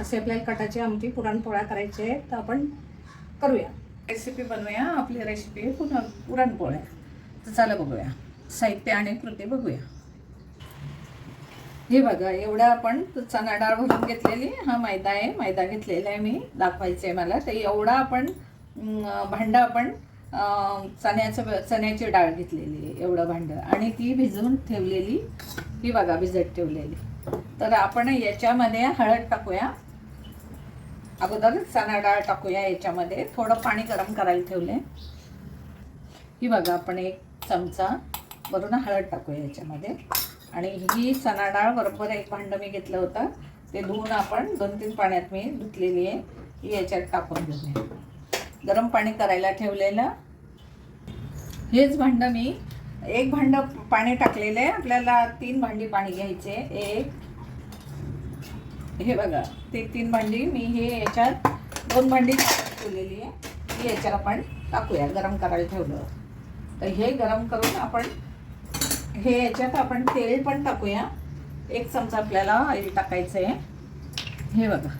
असे आपल्याला कटाची आमटी पुरणपोळ्या करायचे आहेत. तर आपण करूया. रेसिपी बनवूया. आपली रेसिपी पुन्हा पुरणपोळ्या. तर चला बघूया. साहित्य आणि कृती बघूया. हे बघा एवढा आपण चणा डाळ भरून घेतलेली. हा मैदा आहे. मैदा घेतलेला आहे मी. दाखवायचं आहे मला. तर एवढा आपण भांडं आपण चण्याचं चण्याची डाळ घेतलेली आहे. एवढं भांडं. आणि ती भिजवून ठेवलेली. ही बघा भिजत ठेवलेली. तर आपण याच्यामध्ये हळद टाकूया. अगोदर चणा डाळ टाकूया याच्यामध्ये. थोडं पाणी गरम करायला ठेवले ही बघा आपण एक चमचा वरून हळद टाकूया याच्यामध्ये. आणि ही चणा डाळ बरोबर एक भांडं मी घेतलं होतं. ते धुवून आपण दोन तीन पाण्यात मी धुतलेली आहे. ही याच्यात टाकून घेऊया. गरम पाणी करायला ठेवलेलं. हेच भांडं मी एक भांडं पाणी टाकलेलं आहे. आपल्याला तीन भांडी पाणी घ्यायचे. एक हे बघा ते तीन भांडी मी हे याच्यात दोन भांडी ठेवलेली आहे. ही याच्यात आपण टाकूया गरम करायला ठेवलं. तर हे गरम करून आपण हे याच्यात आपण तेल पण टाकूया. एक चमचा आपल्याला ऑइल टाकायचं आहे हे बघा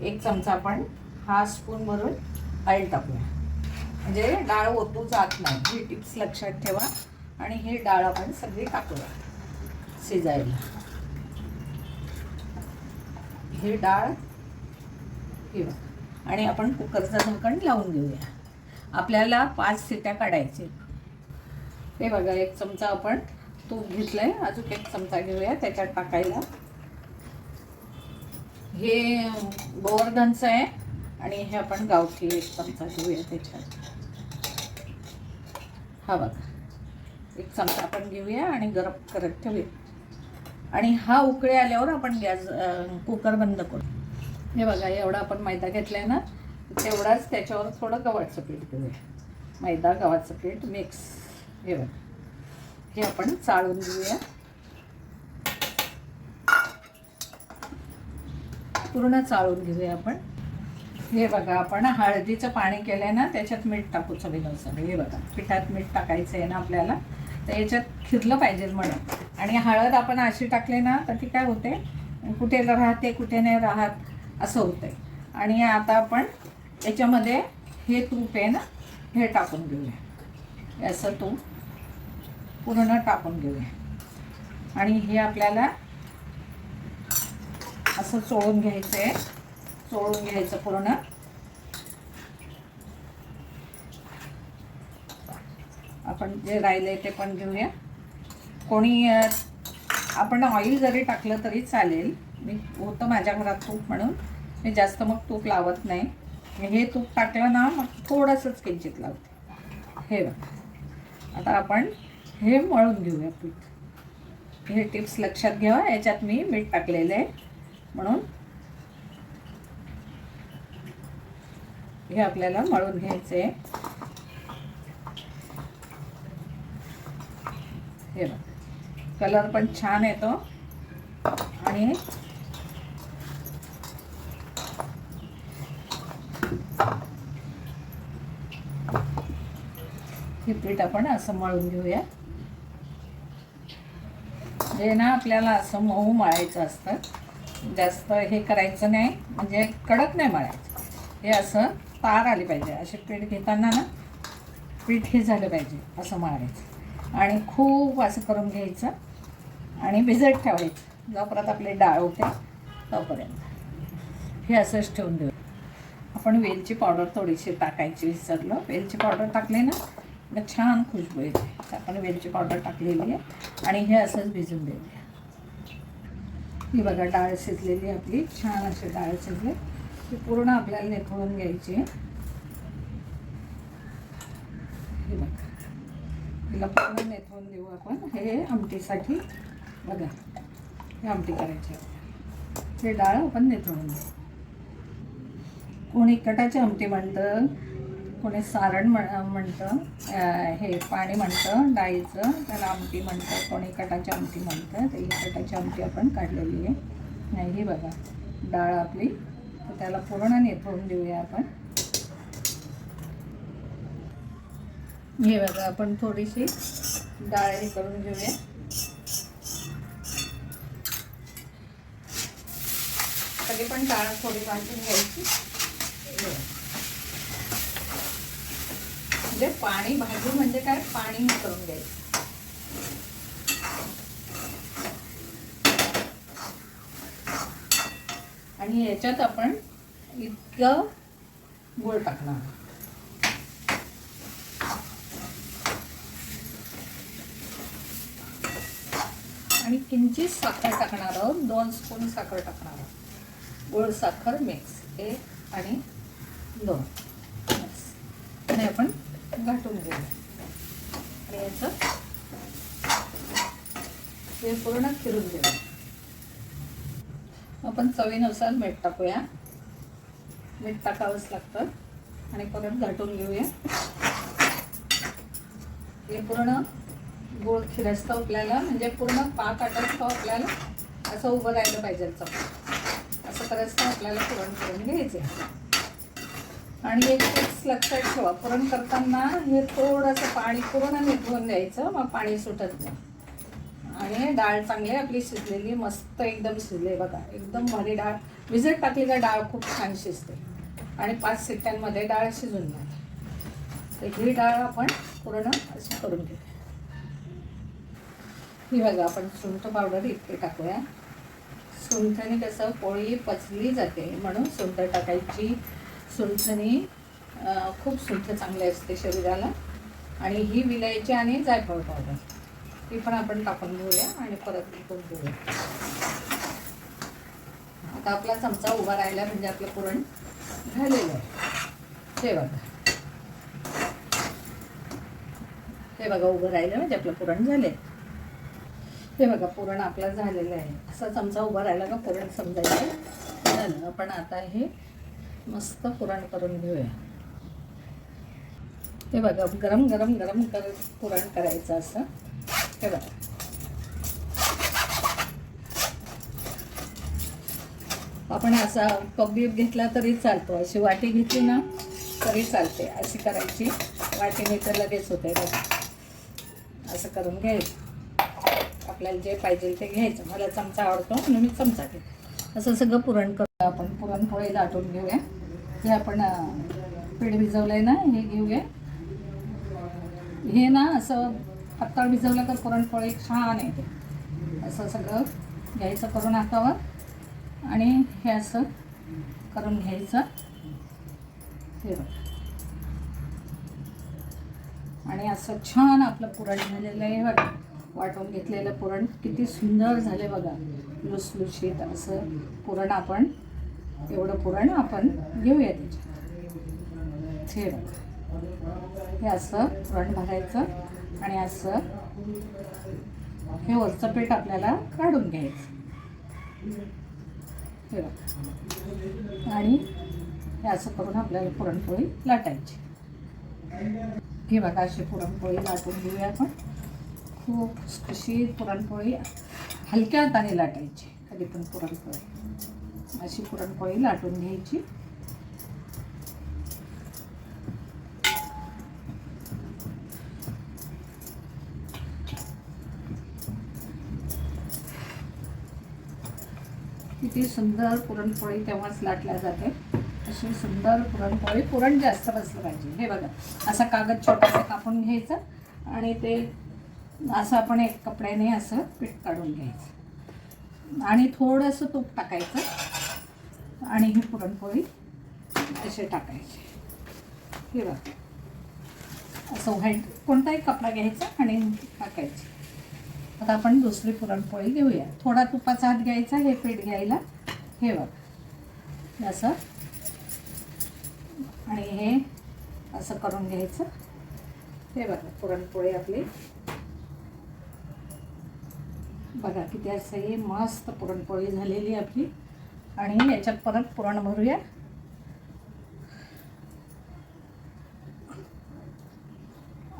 एक चमचा आपण हा स्पून भरून ऑइल टाकूया. म्हणजे डाळ ओतू जात नाही. ही टिप्स लक्षात ठेवा. आणि ही डाळ आपण सगळी टाकूया. शिजायला. ही डाळ किंवा आणि आपण कुकरचं झाकण लावून घेऊया. आपल्याला पाच सिट्या काढायचे. हे बघा एक चमचा आपण तूप घेतलं आहे अजून एक चमचा घेऊया त्याच्यात टाकायला. हे गोवर्धनचं आहे आणि हे आपण गावठी एक चमचा घेऊया त्याच्यात. हा बघा. एक चमचा आपण घेऊया आणि गरम करत ठेवूया. आणि हा उकळे आल्यावर आपण गॅस कुकर बंद करू. हे बघा एवढा आपण मैदा घेतलाय ना तेवढाच त्याच्यावर थोडं गव्हाचं पीठ घेऊया. मैदा गव्हाचं पीठ मिक्स. हे बघा. हे आपण चाळून घेऊया. पूर्ण चाळून घेऊया आपण. हे बघा आपण हळदीचं पाणी केलंय ना त्याच्यात मीठ टाकू चवीनुसार हे बघा पिठात मीठ टाकायचं आहे ना आपल्याला तर याच्यात खिरलं पाहिजे म्हणून. आणि हळद आपण अशी टाकले ना तर ती काय होते? कुठे राहते कुठे नाही राहत असं होतंय आणि आता आपण याच्यामध्ये हे तूप आहे ना हे टाकून घेऊया. याचं असं तूप पूर्ण टाकून घेऊया. आणि हे आपल्याला असं चोळून घ्यायचं आहे चोळून घ्यायचं पूर्ण. आपण जे राहिले ते पण घेऊया. कोणी आपण ऑइल जरी टाकलं तरी चालेल. मी होतं माझ्या घरात तूप म्हणून. मी जास्त मग तूप लावत नाही. हे तूप टाकलं ना मग थोडंसंच किंचित लावते. हे बघ. आता आपण हे मळून घेऊया पीठ. हे टिप्स लक्षात घ्या. याच्यात मी मीठ टाकलेलं आहे. म्हणून हे आपल्याला मळून घ्यायचं आहे हे बघा कलर पण छान येतो. आणि हे पीठ आपण असं मळून घेऊया. हे ना आपल्याला असं मऊ मळायचं असतं जास्त हे करायचं नाही म्हणजे कडक नाही मळायचं. हे असं तार आली पाहिजे. असे पीठ घेताना ना पीठ हे झालं पाहिजे असं मळायचं. आणि खूप असं करून घ्यायचं. आणि भिजत ठेवायचं. जोपर्यंत आपली डाळ होते तोपर्यंत. हे असंच ठेवून देऊ. आपण वेलची पावडर थोडीशी टाकायची विसरलो. वेलची पावडर टाकली ना मग छान खुशबू येते. तर आपण वेलची पावडर टाकलेली आहे आणि हे असंच भिजून देऊया. ही बघा डाळ शिजलेली आपली. छान अशी डाळ शिजली. ती पूर्ण आपल्याला निथळून घ्यायची आहे. हे बघा. तिला पूर्ण नेथळून देऊ आपण. हे आमटीसाठी. बघा हे आमटी करायची आहे. हे डाळ आपण देतो म्हणजे कोणी कटाची आमटी म्हणतं कोणी सारण म्हण म्हणतं हे पाणी म्हणतं डाळीचं त्याला आमटी म्हणतं कोणी कटाची आमटी म्हणतं तर ही कटाची आमटी आपण काढलेली आहे. नाही ही बघा डाळ आपली तर त्याला पूर्ण नेथळून देऊया आपण. हे बघा आपण थोडीशी डाळ हे करून घेऊया. तरी पण डाळ थोडी भाजून घ्यायची. म्हणजे पाणी भाजून म्हणजे काय? पाणी करून घ्यायचं. आणि याच्यात आपण इतकं गोळ टाकणार. आणि किंचित साखर टाकणार आहोत. दोन स्पून साखर टाकणार आहोत. गुळ साखर मिक्स एक आणि दोन. बस. आणि आपण घाटून घेऊया. आणि याचं हे पूर्ण फिरून घेऊया. आपण चवीनुसार मीठ टाकूया. मीठ टाकावंच लागतं. आणि परत घाटून घेऊया. हे पूर्ण गोळ खिरसतं आपल्याला म्हणजे पूर्ण पाक आटसतं आपल्याला असं उभं राहिलं पाहिजे चपात असं आपल्याला पुरण करून घ्यायचे आणि एक टिप्स लक्षात ठेवा पुरण करताना हे थोडंसं पाणी पूर्ण निघून द्यायचं मग पाणी सुटत नाही. आणि डाळ चांगली आपली शिजलेली मस्त एकदम शिजले बघा. एकदम भारी डाळ. विजत टाकली डाळ खूप छान शिजते. आणि पाच सिट्ट्यांमध्ये डाळ शिजून जाते. तर ही डाळ आपण पूर्ण अशी करून घेऊ ही बघा आपण सुंठ पावडर इतके टाकूया. सुंठणी कसं पोळी पचली जाते म्हणून सुंठ टाकायची. सुंठणी खूप सुंठ चांगली असते शरीराला. आणि ही विलायची आणि जायफळ पावडर. ती पण आपण टाकून घेऊया आणि परत टाकून घेऊया. आता आपला चमचा उभा राहिला म्हणजे आपलं पुरण झालेलं आहे. हे बघा. हे बघा उभं राहिलं म्हणजे आपलं पुरण झाले हे बघा पुरण आपलं झालेलं आहे. असा चमचा उभा राहिला का पुरण समजायचं? झालं. आपण आता हे मस्त पुरण करून घेऊया. हे बघा गरम गरम गरम कर पुरण करायचं असं. हे बघा. आपण असा कप घेतला तरी चालतो. अशी वाटी घेतली ना तरी चालते. अशी करायची. वाटीने तर लगेच होते बघा. असं करून घ्यायचं. आपल्याला जे पाहिजे ते घ्यायचं. मला चमचा आवडतो म्हणून मी चमचा घेते. असं सगळं पुरण करू आपण. पुरणपोळी लाटून घेऊया. जे आपण पीठ भिजवलं आहे ना हे घेऊया. हे ना असं पातळ भिजवलं तर पुरणपोळी छान येते. असं सगळं घ्यायचं करून हातावर. आणि हे असं करून घ्यायचं. हे बघा. आणि असं छान आपलं पुरण झालेलं आहे. बघा. वाटून घेतलेलं पुरण किती सुंदर झाले बघा. लुसलुशीत असं पुरण आपण एवढं पुरण आपण घेऊया त्याच्यात. हे बघा. हे असं पुरण भरायचं आणि असं हे वरचं पीठ आपल्याला काढून घ्यायचं. हे बघा. आणि हे असं करून आपल्याला पुरणपोळी लाटायची. हे बघा अशी पुरणपोळी लाटून घेऊया आपण. खूप खुशी पुरणपोळी हलक्या हाताने लाटायची. कधी पण पुरणपोळी. अशी पुरणपोळी लाटून घ्यायची. किती सुंदर पुरणपोळी तेव्हाच लाटल्या जाते. अशी सुंदर पुरणपोळी पुरण जास्त बसलं पाहिजे. हे बघा असा कागद छोटासा कापून घ्यायचं आणि ते असं आपण एक कपड्याने असं पीठ काढून घ्यायचं. आणि थोडंसं तूप टाकायचं. आणि ही पुरणपोळी असे टाकायचे. हे बघा. असं व्हाईट कोणताही कपडा घ्यायचा आणि टाकायचे. आता आपण दुसरी पुरणपोळी घेऊया. थोडा तुपाचा हात घ्यायचा हे पीठ घ्यायला. हे बघ. असं. आणि हे असं करून घ्यायचं. हे बघा पुरणपोळी आपली बघा किती असं ही मस्त पुरणपोळी झालेली आपली. आणि याच्यात परत पुरण भरूया.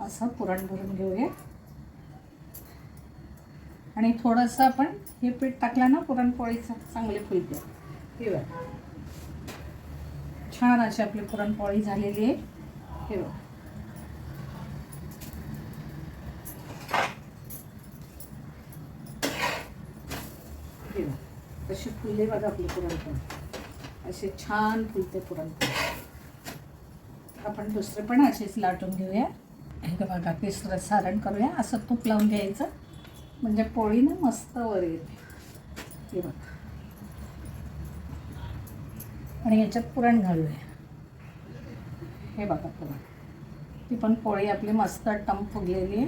असं पुरण भरून घेऊया. आणि थोडंसं आपण हे पीठ टाकलं ना पुरणपोळीचं चांगले फुलते. हे बघा. छान अशी आपली पुरणपोळी झालेली आहे. हे बघा. हे फुले बघा आपली पुरणपोळी. असे छान फुलते पुरणपोळी. आपण दुसरे पण असेच लाटून घेऊया. हे बघा तिसरं सारण करूया. असं तूप लावून घ्यायचं. म्हणजे पोळी ना मस्त वर येते. हे बघा. आणि याच्यात पुरण घालूया. हे बघा पुरण. ती पण पोळी आपली मस्त टम फुगलेली आहे.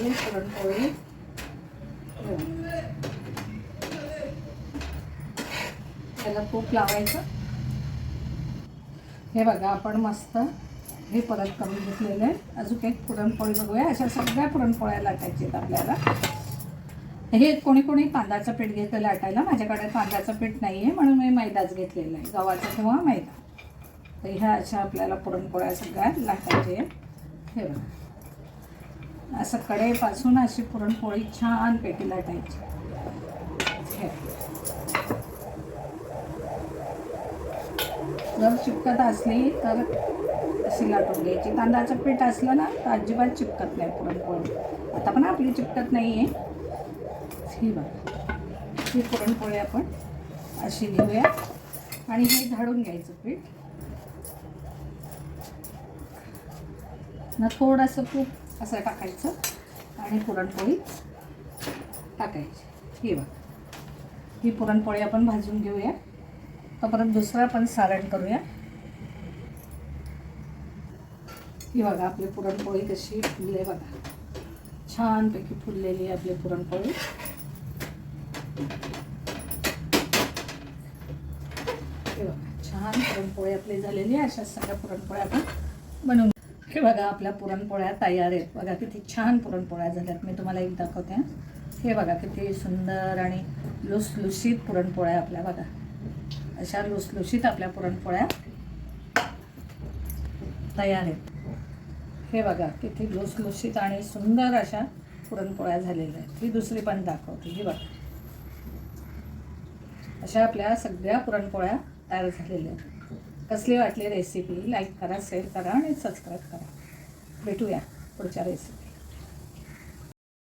पुरणपोळी हे बघा. त्याला तूप लावायचं. हे बघा आपण मस्त हे परत करून घेतलेलं आहे. अजून एक पुरणपोळी बघूया. अशा सगळ्या पुरणपोळ्या लाटायच्या आहेत आपल्याला. हे कोणी कोणी तांदळाचं पीठ घेतं लाटायला. माझ्याकडे तांदळाचं पीठ नाही आहे म्हणून मी मैदाच घेतलेला आहे. गव्हाचा किंवा मैदा. तर ह्या अशा आपल्याला पुरणपोळ्या सगळ्या लाटायच्या आहेत. हे बघा. असं कडेपासून अशी पुरणपोळी छान पेटी लाटायची. हे. जर चिपकत असली तर अशी लाटून घ्यायची तांदळाचं पीठ असलं ना तर अजिबात चिपकत नाही पुरणपोळी आता पण आपली चिपकत नाही आहे ही बघा. ही पुरणपोळी आपण अशी घेऊया आणि हे झाडून घ्यायचं पीठ. ना थोडंसं तूप असं टाकायचं आणि पुरणपोळी टाकायची. ही बघा. ही पुरणपोळी आपण भाजून घेऊया. तर परत दुसरा पण सारण करूया. ही बघा आपली पुरणपोळी कशी फुलले बघा. छानपैकी फुललेली आहे आपली पुरणपोळी. हे बघा छान पुरणपोळी आपली झालेली आहे. अशा सगळ्या पुरणपोळ्या आपण बनवून हे बघा आपल्या पुरणपोळ्या तयार आहेत. बघा किती छान पुरणपोळ्या झाल्यात. मी तुम्हाला एक दाखवते. हे बघा किती सुंदर आणि लुसलुशीत पुरणपोळ्या आपल्या बघा. अशा लुसलुशीत आपल्या पुरणपोळ्या तयार आहेत. हे बघा किती लुसलुशीत आणि सुंदर अशा पुरणपोळ्या झालेल्या आहेत. ही दुसरी पण दाखवते. ही बघा. अशा आपल्या सगळ्या पुरणपोळ्या तयार झालेल्या आहेत. कसली वाटली रेसिपी लाईक करा शेअर करा आणि सबस्क्राईब करा. भेटूया पुढच्या रेसिपी